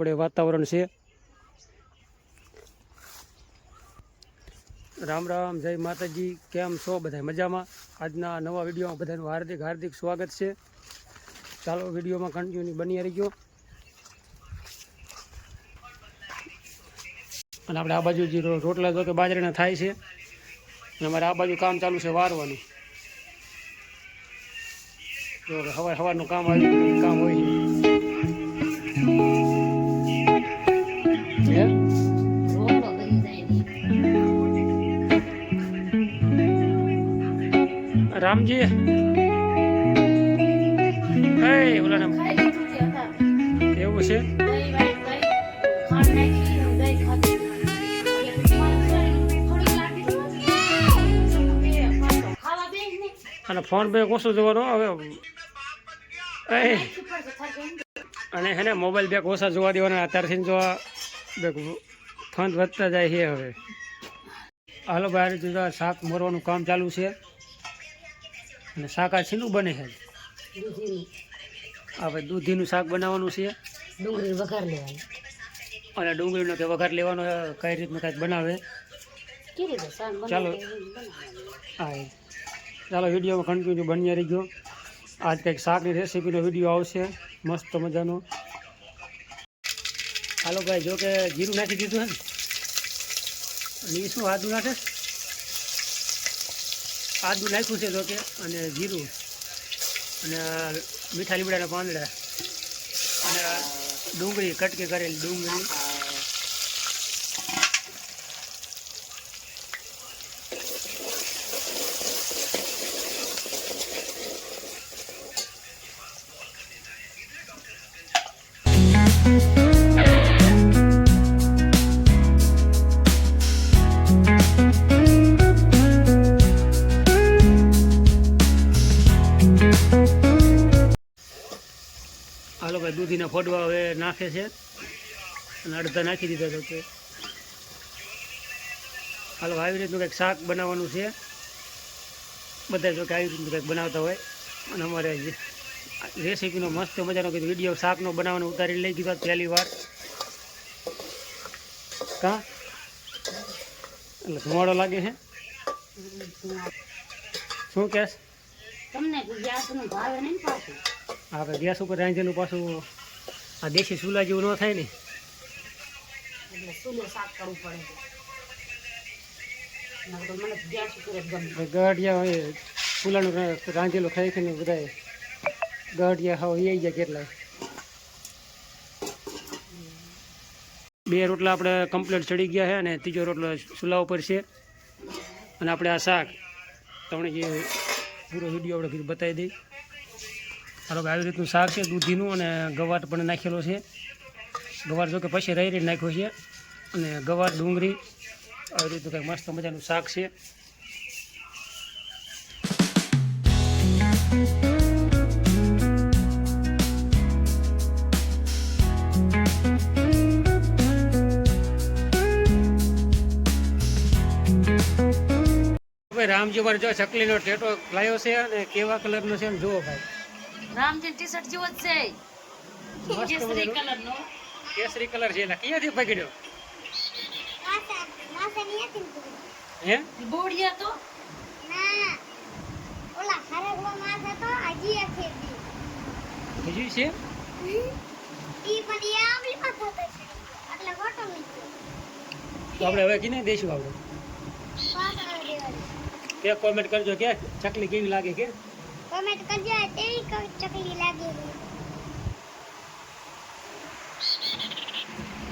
પડે વાતાવરણ છે. રામ રામ, જય માતાજી, કેમ છો બધા મજામાં? આજના નવા વિડીયોમાં બધાનું હાર્દિક હાર્દિક સ્વાગત છે. ચાલો વિડીયોમાં કન્ટિન્યુ બની રહી અને આપણે આ બાજુ જે રોટલા જો કે બાજરાના થાય છે. અને અમારે આ બાજુ કામ ચાલુ છે વારવાનું. સવાર સવારનું કામ આવ્યું કામ હોય. એ પાછો ખાવા બેસ ને. અને ફોન પે ઓછો જોવાનો? હવે. અને હે ને, મોબાઈલ બેગ ઓછા જોવા દેવાના, અત્યારથી જોવા બેગ ફંડ વધતા જાય છે હવે. હાલો, બહાર જુદા, શાક મોરવાનું કામ ચાલુ છે. અને શાક આ શીનું બને છે. હવે દૂધીનું શાક બનાવવાનું છે. ડુંગળી વઘાર લેવાની. અને ડુંગળીનો કે વઘાર લેવાનો કઈ રીતનું કાંઈક બનાવે? ચાલો. હા. ચાલો વિડીયોમાં કન્ટિન્યુ બન્યા રહી ગયો આજ કંઈક શાકની રેસીપીનો વીડિયો આવશે. મસ્ત મજાનો. હાલો ભાઈ જો કે જીરું નાખી દીધું હે ને એ શું આદુ નાખે? આદુ નાખ્યું છે જો કે અને જીરું અને મીઠા લીમડાના પાંદડા અને ડુંગળી, કટકી કરેલી ડુંગળી. હાલો ભાઈ દૂધીના ફોડવા હવે નાખે છે. અને અડધા નાખી દીધા તો કે હાલો, આવી રીતનું કંઈક શાક બનાવવાનું છે. બધા જો કે આવી રીતનું કંઈક બનાવતા હોય. અને અમારે રેસીપીનો મસ્ત મજાનો કીધું વીડિયો શાકનો બનાવવાનો ઉતારી લઈ ગયો પહેલી વાર. કા? એટલે ધુમાડો લાગે છે? શું કહેશ તમને ગેસનું ભાવે નહીં પાછું. ભાઈ ગેસ ઉપર રાંધેલું પાછું આ દેશી ચૂલા જેવું ન થાય ને. એટલે ચૂલે સાફ કરવું પડે. ગઢિયા હોય ચૂલાનું રાંધેલું ખાઈ ખાઈને બધા ગઢિયા હાવ એ ગયા કેટલા. બે રોટલા આપણે કમ્પ્લીટ ચડી ગયા છે અને ત્રીજો રોટલો ચૂલા ઉપર છે. અને આપણે આ શાક તમને જે પૂરો વીડિયો આપણે બતાવી દઈ. ધારો કે આવી રીતનું શાક છે, દૂધીનું અને ગવાર પણ નાખેલો છે. ગવાર જો કે પછી રહી રહી નાખ્યો છે. અને ગવાર ડુંગળી, આવી રીતનું કંઈક મસ્ત મજાનું શાક છે. ભાઈ રામજી પર જો ચકલીનો ટેટો લાયો છે અને કેવા કલરનો છે જુઓ ભાઈ. રામજી ટી શર્ટ જેવો જ છે. કેસરી મજાનો. કલર નો કેસરી કલર છે એટલે ક્યાંથી પકડ્યો? હે? બોડિયા તો? બીજું છે તો. આપણે હવે કીને દઈશું આપણે. કે કોમેન્ટ કરજો કે ચકલી કેવી લાગે કે? કોમેન્ટ કરજો તેવી ચકલી લાગે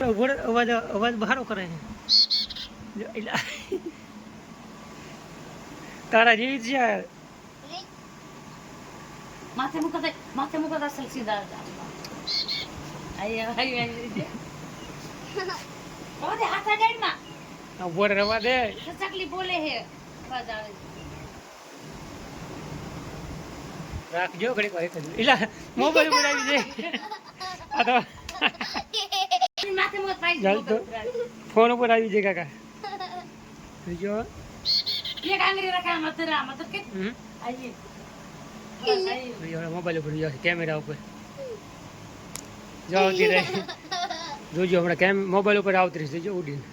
ઊભો અવાજ અવાજ બહારો કરે છે. તારા જેવી છે માથે મુકતા માથે મુકતા સીધા આય આય આય ઓદે હાથ અડાડમાં ઊભો રહે, રવા દે. ચકલી બોલે હે છે. રાખજો ઘડી કોઈ એક જ એલા મોબાઈલ ઉપર આવી જાય. આ તો. ફોન ઉપર આવી જાય કાકા. જો. રખા કે મોબાઈલ ઉપર કેમેરા ઉપર. જો આવતી રહી. જોજો હમણાં કેમ મોબાઈલ ઉપર આવતી રહેશે જો ઉડીને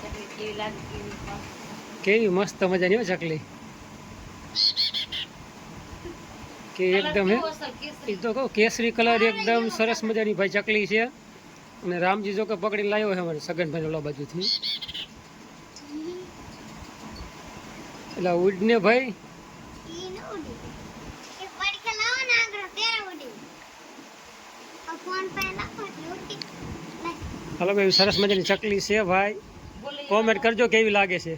ચકલી કેવી મસ્ત મજાની હો ચકલી. કે એકદમ હે. એ તો કહું કેસરી કલર એકદમ સરસ મજાની ભાઈ ચકલી છે. અને રામજી જો કે પકડી લાવ્યો છે અમારે સગનભાઈ ઓલા બાજુથી. એટલે ઉડને ભાઈ. ઈ ન ઉડી. ને ભાઈ. હાલો ભાઈ સરસ મજાની ચકલી છે ભાઈ. કોમેન્ટ કરજો કેવી લાગે છે.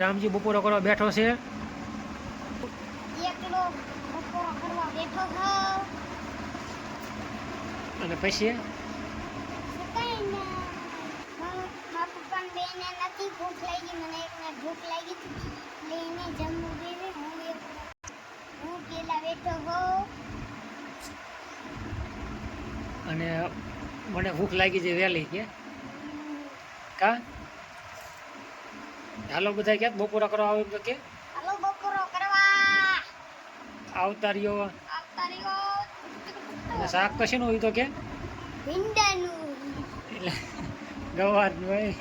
રામજી બપોરો કરવા બેઠો છે. અને પછી? ભૂખ લાગી મને એકને ભૂખ લાગી. હતી એને જમવું દેવે હું હું પેલા બેઠો હોઉં. અને મને ભૂખ લાગી છે વહેલી કે. કા? હાલો બધા કે બપોરા કરવા આવે તો કે? હાલો બપોરો કરવા. આવતા રહ્યો શાક કશીનું હોય તો કે? ભીંડાનું. એટલે ગવારનું હોય.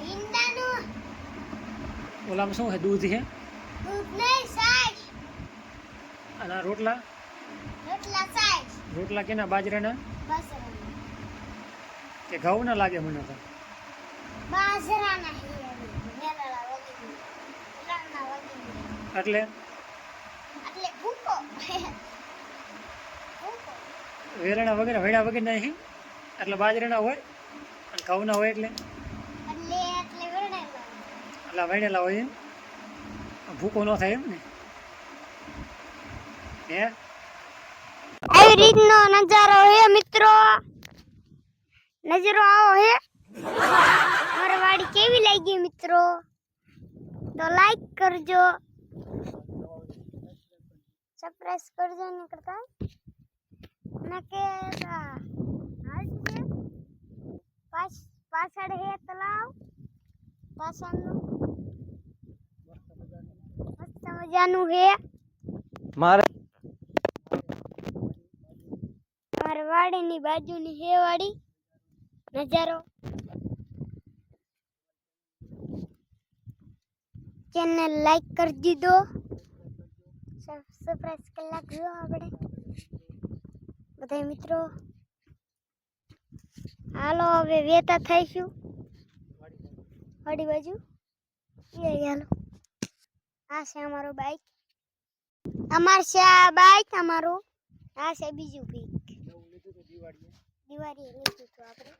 ભીંડાનું. ઓલામાં શું છે? દૂધ છે? દૂધ નહીં સાજ અને રોટલા? રોટલા સાજ રોટલા કેના? બાજરાના? બસ ઘઉં ના લાગે મને તો? એટલે? વેરણા વગેરે વેડા વગેરે નહીં? એટલે બાજરાના હોય અને ઘઉંના હોય એટલે? એટલે વૈડેલા હોય એમ? ભૂકો ન થાય એમ ને? હે? રીતનો નજારો હે, મિત્રો? નજરો આવો હે. મારી વાડી કેવી લાગી મિત્રો? તો લાઈક કરજો. સબસ્ક્રાઇબ કરજો ને કરતા? ના કે પાછળ હે તલાવ પાછળનું. મસ્ત મજાનું હે. મારે મારા વાડીની બાજુની હે વાડી નજારો. ચેનલ લાઈક કરી દીધો. સરપ્રાઈઝ કરી નાખજો આપણે બધા મિત્રો. હાલો, હવે વેતા થઈશું. વાડી બાજુ? હાલો. આ છે અમારો બાઈક અમાર છે આ બાઈક અમારું, આ છે બીજું પીક દિવાળી લીધું હતું આપણે.